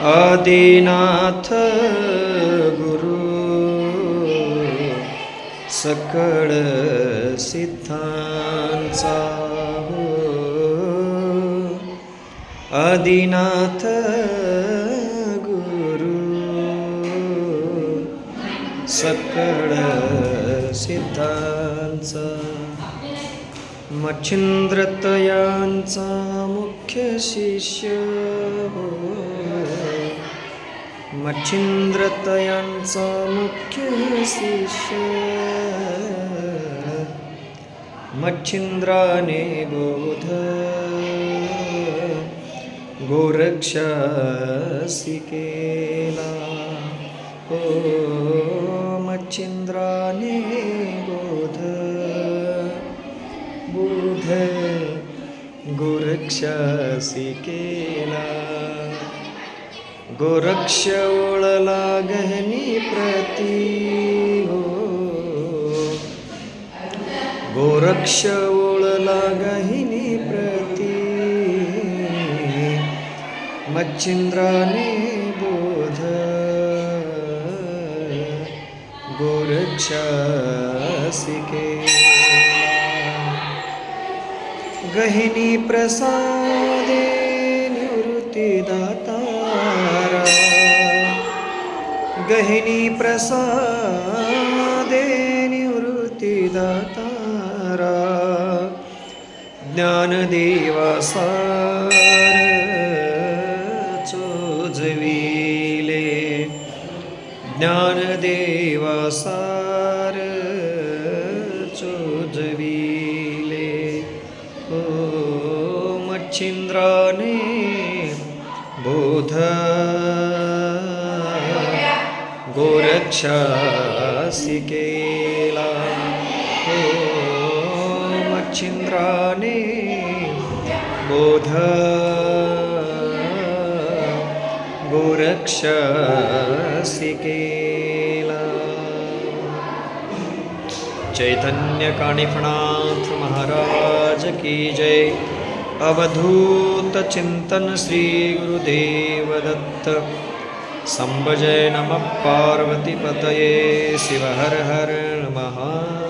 आदिनाथ गुरु सकळ सिद्धांचा हो. आदिनाथ गुरु सकळ सिद्धांचा मच्छिंद्रतयांचा मुख्य शिष्य हो. मच्छिंद्रतयांचा मुख्य शिष्य। मच्छिंद्राने बोध। गोरक्षासी केला। हो मच्छिंद्राने बोध। बोध गोरक्षासी केला। गोरक्ष ओळला गहनी प्रती हो. गोरक्ष ओळला गहिनी प्रती. मच्छिंद्राने बोध. गोरक्षासी गहिनी प्रसादे निवृत्तीदाता. गहिनी प्रसादे निवृत्ती दातारा ज्ञानदेवा सार चोजविले। ज्ञानदेवा सार चोजविले। हो मच्छिन्द्राने बोध गोरक्षासी केला हो मच्छिन्द्राणि बोध। गोरक्षासी केला चैतन्य महाराज की जय। अवधूत चिंतन श्री गुरुदेव दत्त શંભજય નમઃ પાર્વતીપતયે શિવ હર હર નમઃ